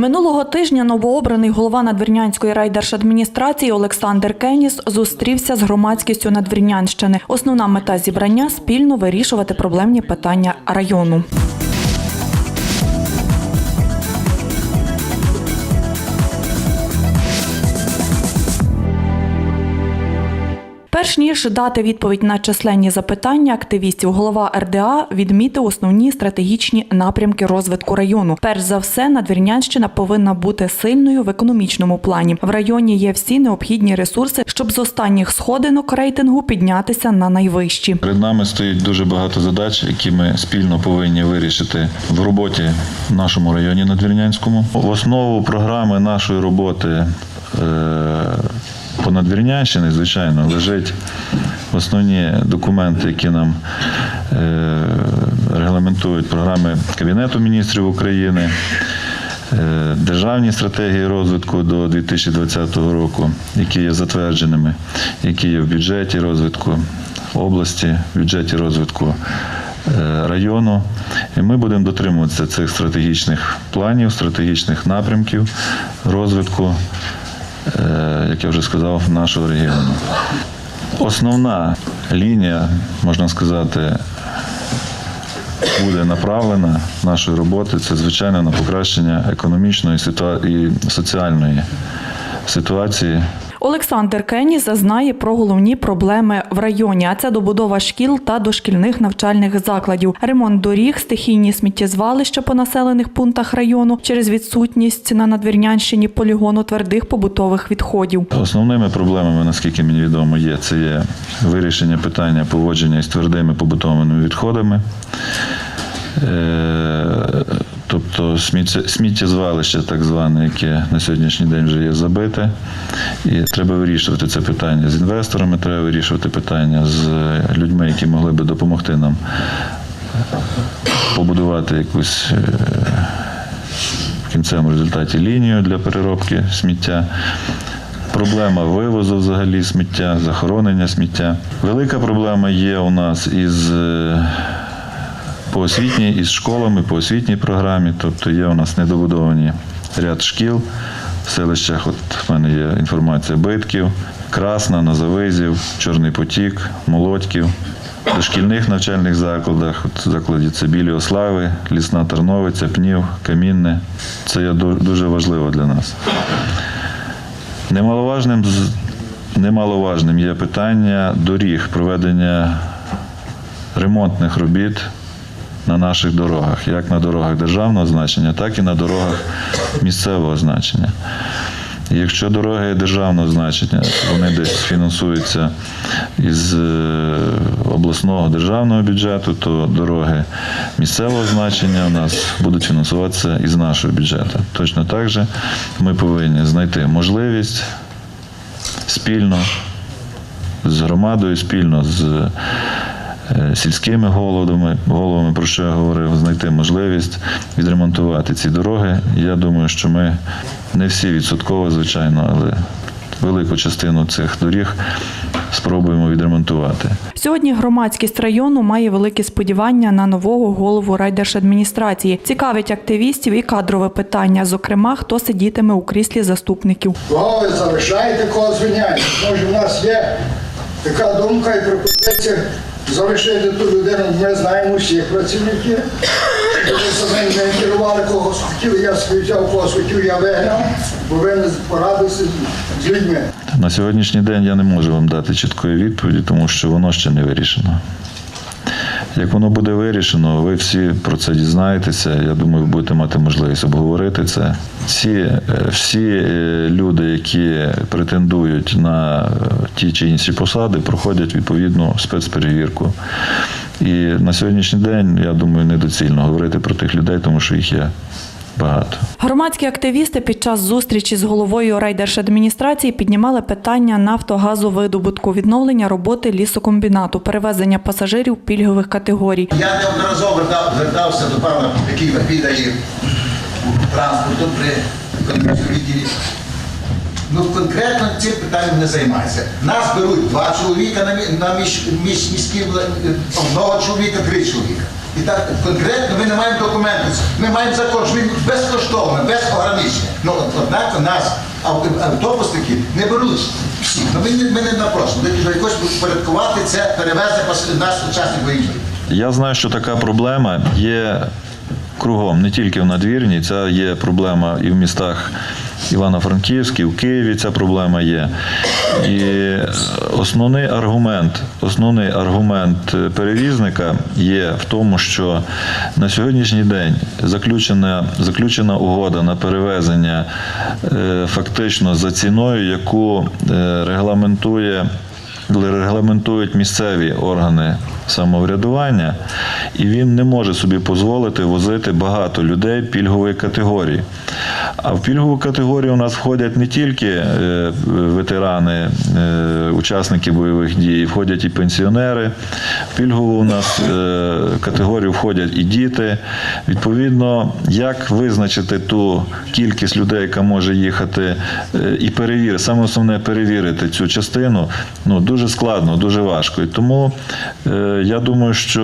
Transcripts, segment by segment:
Минулого тижня новообраний голова Надвірнянської райдержадміністрації Олександр Кеніс зустрівся з громадськістю Надвірнянщини. Основна мета зібрання спільно вирішувати проблемні питання району. Перш ніж дати відповідь на численні запитання активістів, голова РДА відмітив основні стратегічні напрямки розвитку району. Перш за все, Надвірнянщина повинна бути сильною в економічному плані. В районі є всі необхідні ресурси, щоб з останніх сходинок рейтингу піднятися на найвищі. Перед нами стоїть дуже багато задач, які ми спільно повинні вирішити в роботі в нашому районі Надвірнянському. В основу програми нашої роботи е, по Надвірнянщині, звичайно, лежить основні документи, які нам е, регламентують програми Кабінету міністрів України. е, Державні стратегії розвитку до 2020 року, які є затвердженими, які є в бюджеті розвитку області, в бюджеті розвитку е, району. І ми будемо дотримуватися цих стратегічних планів, стратегічних напрямків розвитку, як я вже сказав, нашого регіону. Основна лінія, можна сказати, буде направлена нашої роботи, це звичайно на покращення економічної і соціальної ситуації Олександр Кеніс знає про головні проблеми в районі, а це добудова шкіл та дошкільних навчальних закладів, ремонт доріг, стихійні сміттєзвалища по населених пунктах району через відсутність на надвірнянщині полігону твердих побутових відходів. Основними проблемами, наскільки мені відомо, є це є вирішення питання поводження із твердими побутовими відходами. Е, Тобто сміттєзвалище, так зване, яке на сьогоднішній день вже є забите. І треба вирішувати це питання з інвесторами, треба вирішувати питання з людьми, які могли би допомогти нам побудувати якусь е, в кінцевому результаті лінію для переробки сміття. Проблема вивозу взагалі сміття, захоронення сміття. Велика проблема є у нас із е, по освітній, із школами, по освітній програмі. Тобто є у нас недобудовані ряд шкіл в селищах. От в мене є інформація Битків, Красна, Назавизів, Чорний Потік, Молодьків. В дошкільних навчальних закладах, от закладі це Білі Ослави, Лісна Терновиця, Пнів, Камінне. Це є дуже важливо для нас. Немаловажним, немаловажним є питання доріг, проведення ремонтних робіт на наших дорогах, як на дорогах державного значення, так і на дорогах місцевого значення. Якщо дороги державного значення, вони десь фінансуються із е, обласного державного бюджету, то дороги місцевого значення у нас будуть фінансуватися із нашого бюджету. Точно так же ми повинні знайти можливість спільно з громадою, спільно з сільськими головами, головами, про що я говорив, знайти можливість відремонтувати ці дороги. Я думаю, що ми не всі відсотково, звичайно, але велику частину цих доріг спробуємо відремонтувати. Сьогодні громадськість району має великі сподівання на нового голову райдержадміністрації. Цікавить активістів і кадрове питання, зокрема, хто сидітиме у кріслі заступників. Кого ви залишаєте, кого звільняєте? Може, в нас є така думка і пропозиція залишити ту людину. Ми знаємо всіх працівників. Щоб не керували когось хотів, я взяв когось хотів, я виграв, повинен порадитися з людьми. На сьогоднішній день я не можу вам дати чіткої відповіді, тому що воно ще не вирішено. Як воно буде вирішено, ви всі про це дізнаєтеся. Я думаю, ви будете мати можливість обговорити це. Ці е, всі е, люди, які претендують на е, ті чи інші посади, проходять відповідну спецперевірку. І на сьогоднішній день, я думаю, недоцільно говорити про тих людей, тому що їх є багато. Громадські активісти під час зустрічі з головою райдержадміністрації піднімали питання нафтогазовидобутку, відновлення роботи лісокомбінату, перевезення пасажирів пільгових категорій. Я неодноразово звертався до пана, який відповідає транспорту при економічному відділі. Ну, конкретно цим питанням не займається. Нас беруть два чоловіка на, мі- на між, між міським, е, одного чоловіка, три чоловіка. І так конкретно ми не маємо документів. Ми маємо закон, що він безкоштовно, без ограничення. Ну, однак нас автобусники не беруть всі. Ну, ми, не- ми не напросимо. Ми якось впорядкувати це перевезення пас- нас учасників бойових. Я знаю, що така проблема є кругом, не тільки в надвірні, це є проблема і в містах Івано-Франківськ, і в Києві ця проблема є. І основний аргумент, основний аргумент перевізника є в тому, що на сьогоднішній день заключена, заключена угода на перевезення е, фактично за ціною, яку е, регламентує регламентують місцеві органи самоврядування, і він не може собі дозволити возити багато людей пільгової категорії. А в пільгову категорію у нас входять не тільки е, ветерани, е, учасники бойових дій, входять і пенсіонери. В пільгову у нас е, категорію входять і діти. Відповідно, як визначити ту кількість людей, яка може їхати, і перевірити, саме основне перевірити цю частину, ну дуже складно, дуже важко. І тому е, я думаю, що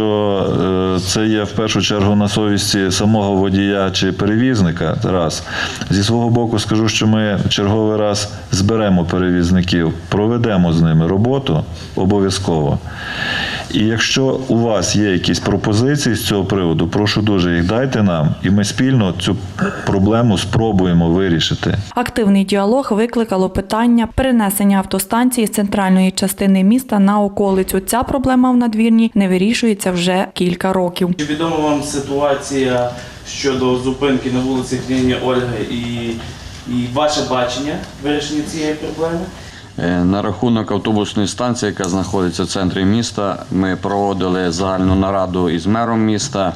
е, це є в першу чергу на совісті самого водія чи перевізника. Раз зі свого боку скажу, що ми черговий раз зберемо перевізників, проведемо з ними роботу обов'язково. І якщо у вас є якісь пропозиції з цього приводу, прошу дуже їх дайте нам, і ми спільно цю проблему спробуємо вирішити. Активний діалог викликало питання перенесення автостанції з центральної частини міста на околицю. Ця проблема в надвірні не вирішується вже кілька років. Чи відома вам ситуація щодо зупинки на вулиці княгині Ольги і, і ваше бачення вирішення цієї проблеми? Е, На рахунок автобусної станції, яка знаходиться в центрі міста, ми проводили загальну нараду із мером міста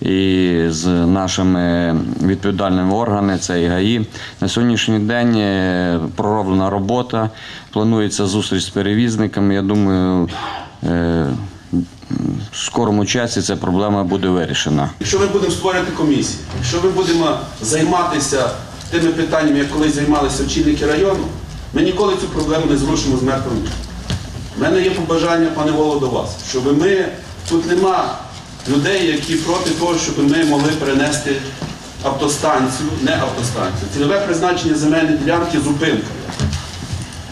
і з нашими відповідальними органами, це і ГАІ. На сьогоднішній день е, пророблена робота, планується зустріч з перевізниками. Я думаю, е, в скорому часі ця проблема буде вирішена. Якщо ми будемо створювати комісії, якщо ми будемо займатися тими питаннями, як колись займалися очільники району, ми ніколи цю проблему не зрушимо з мертвого місця. У мене є побажання, пане голово, до вас, щоб ми тут нема людей, які проти того, щоб ми могли перенести автостанцію, не автостанцію. Цільове призначення земельної ділянки зупинка.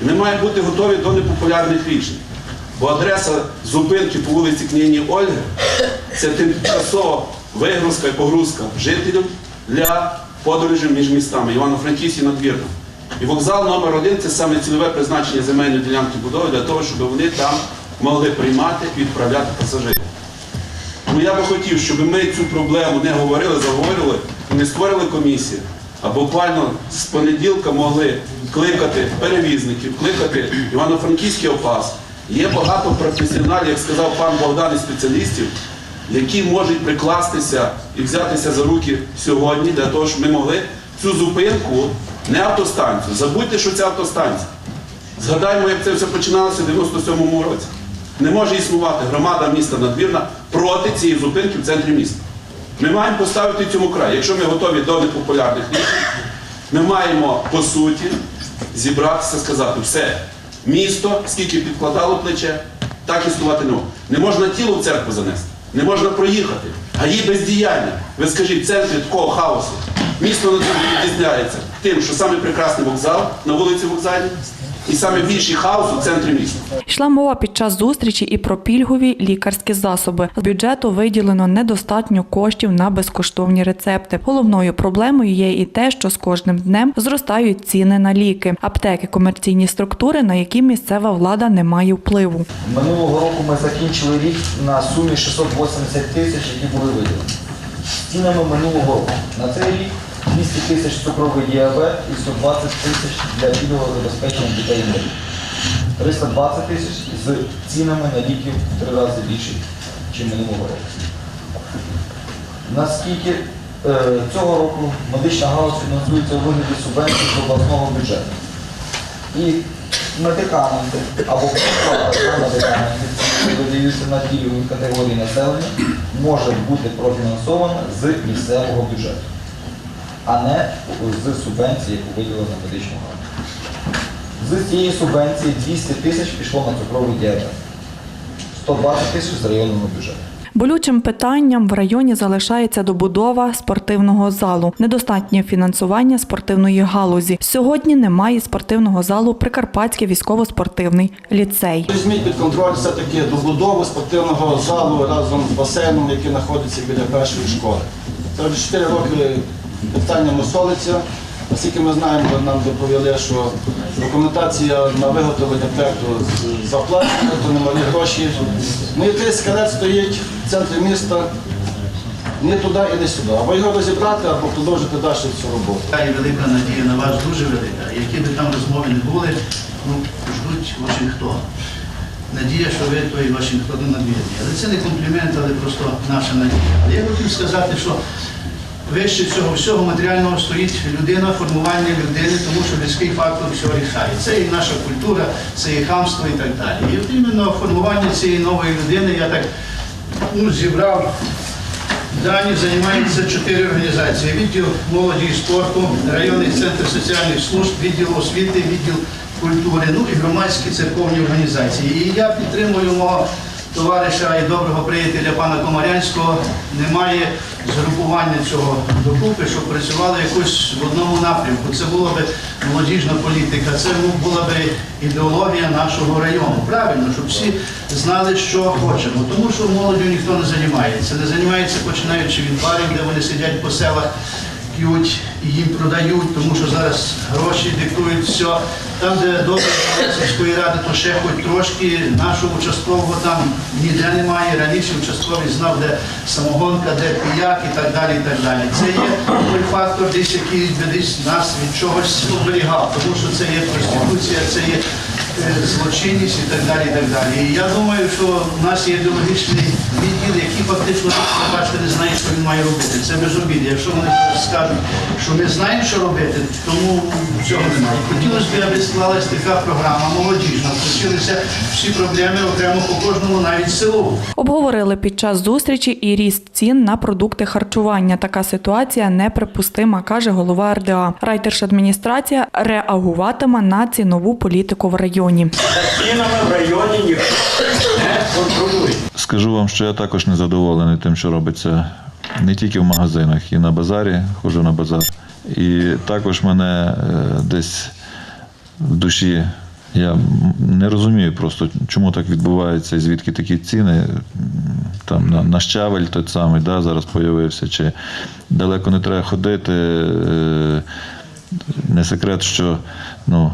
І ми маємо бути готові до непопулярних рішень. Бо адреса зупинки по вулиці княгині Ольги це тимчасова вигрузка і погрузка жителів для подорожей між містами Івано-Франківськ і Надвірна. І вокзал номер один це саме цільове призначення земельної ділянки будови для того, щоб вони там могли приймати і відправляти пасажирів. Тому я би хотів, щоб ми цю проблему не говорили, заговорили, і не створили комісію, а буквально з понеділка могли кликати перевізників, кликати Івано-Франківський ОПАС. Є багато професіоналів, як сказав пан Богдан, і спеціалістів, які можуть прикластися і взятися за руки сьогодні для того, щоб ми могли цю зупинку, не автостанцію. Забудьте, що це автостанція. Згадаймо, як це все починалося в 97-му році. Не може існувати громада міста Надвірна проти цієї зупинки в центрі міста. Ми маємо поставити цьому край. Якщо ми готові до непопулярних рішень, ми маємо по суті зібратися, сказати, все, місто, скільки підкладало плече, так існувати не може. Не можна тіло в церкву занести, не можна проїхати. А є бездіяння. Ви скажіть, в центрі такого хаосу. Місто відрізняється тим, що саме прекрасний вокзал на вулиці Вокзальній, і саме більший хаос у центрі міста. Йшла мова під час зустрічі і про пільгові лікарські засоби. З бюджету виділено недостатньо коштів на безкоштовні рецепти. Головною проблемою є і те, що з кожним днем зростають ціни на ліки, аптеки, комерційні структури, на які місцева влада не має впливу. Минулого року ми закінчили рік на сумі 680 тисяч, які були виділені. З цінами минулого року. На цей рік 200 тисяч цукровий діабет і 120 тисяч для пільгового забезпечення дітей на 320 тисяч з цінами на ліки в три рази більше, ніж минулого року. Наскільки е, цього року медична галузь фінансується у вигляді субвенцій з обласного бюджету. І медикаменти або медикаменти, які видаються на пільгові категорії населення, може бути профінансована з місцевого бюджету, а не з субвенції, яку виділили на медичну галузь. З цієї субвенції 200 тисяч пішло на цукровий діабет, 120 тисяч з районного бюджету. Болючим питанням в районі залишається добудова спортивного залу, недостатнє фінансування спортивної галузі. Сьогодні немає спортивного залу Прикарпатський військово-спортивний ліцей. Візьміть під контроль все-таки добудову спортивного залу разом з басейном, який знаходиться біля першої школи. Це 4 роки питання мусолиться. Наскільки ми знаємо, нам доповіли, що документація на виготовлення проекту з- заплачена, то немалі гроші. Ну якийсь скелет стоїть в центрі міста, ні туди і не сюди. Або його розібрати, або продовжити далі цю роботу. Є велика надія на вас, дуже велика. Які би там розмови не були, ну, ждуть Вашингтон. Надія, що ви той Вашингтону надвірні. Але це не комплімент, але просто наша надія. Але я хотів сказати, що вище цього всього матеріального стоїть людина, формування людини, тому що людський фактор всього рішає. Це і наша культура, це і хамство і так далі. І от іменно формування цієї нової людини я так ну, зібрав Дані займаються чотири організації: відділ молоді і спорту, районний центр соціальних служб, відділ освіти, відділ культури, ну і громадські церковні організації. І я підтримую мого товариша і доброго приятеля пана Комарянського. Немає згрупування цього докупи, щоб працювали якось в одному напрямку. Це була би молодіжна політика, це ну, була би ідеологія нашого району. Правильно, щоб всі знали, що хочемо. Тому що молоддю ніхто не займається. Не займається починаючи від барів, де вони сидять по селах, п'ють і їм продають, тому що зараз гроші диктують все. Там, де добре сільської ради, то ще хоч трошки нашого участкового там ніде немає. Раніше участковий знав, де самогонка, де піяк і так далі. і так далі. Це є той фактор, десь який десь нас від чогось оберігав, тому що це є проституція, це є злочинність і так далі. і так далі. І я думаю, що в нас є ідеологічний відділ, який фактично бачите, не знає, що він має робити. Це безобідно. Якщо вони скажуть, що ми знаємо, що робити, тому цього немає. Хотілося б, аби склалась така програма молодіжна, включилися всі проблеми окремо по кожному, навіть селу. Обговорили під час зустрічі і ріст цін на продукти харчування. Така ситуація неприпустима, каже голова РДА. Райдержадміністрація реагуватиме на цінову політику в районі. Цінами в районі ніхто не контролює. Скажу вам, що я також не задоволений тим, що робиться не тільки в магазинах, і на базарі, ходжу на базар. І також мене е, десь в душі. Я не розумію просто, чому так відбувається і звідки такі ціни. Там на, на щавель той самий да, зараз появився, чи далеко не треба ходити. Е, Не секрет, що ну,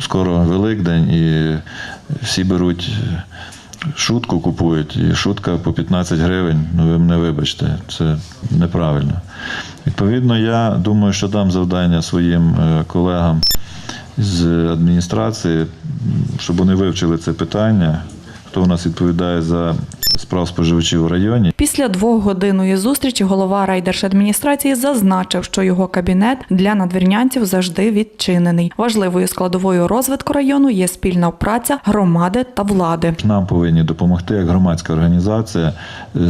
скоро Великдень і всі беруть шутку купують, і шутка по 15 гривень. Ну ви мене вибачте, це неправильно. Відповідно, я думаю, що дам завдання своїм е, колегам з адміністрації, щоб вони вивчили це питання. Хто у нас відповідає за справ споживачів в районі? Після двохгодинної зустрічі голова райдержадміністрації зазначив, що його кабінет для надвірнянців завжди відчинений. Важливою складовою розвитку району є спільна праця громади та влади. Нам повинні допомогти як громадська організація е,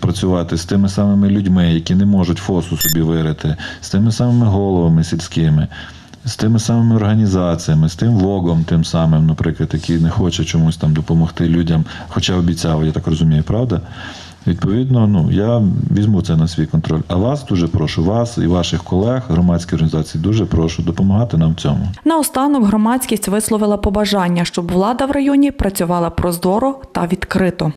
працювати з тими самими людьми, які не можуть фосу собі вирити, з тими самими головами сільськими, з тими самими організаціями, з тим вогом, тим самим, наприклад, який не хоче чомусь там допомогти людям, хоча обіцяв, я так розумію, правда? Відповідно, ну я візьму це на свій контроль. А вас дуже прошу, вас і ваших колег, громадські організації, дуже прошу допомагати нам в цьому. Наостанок громадськість висловила побажання, щоб влада в районі працювала прозоро та відкрито.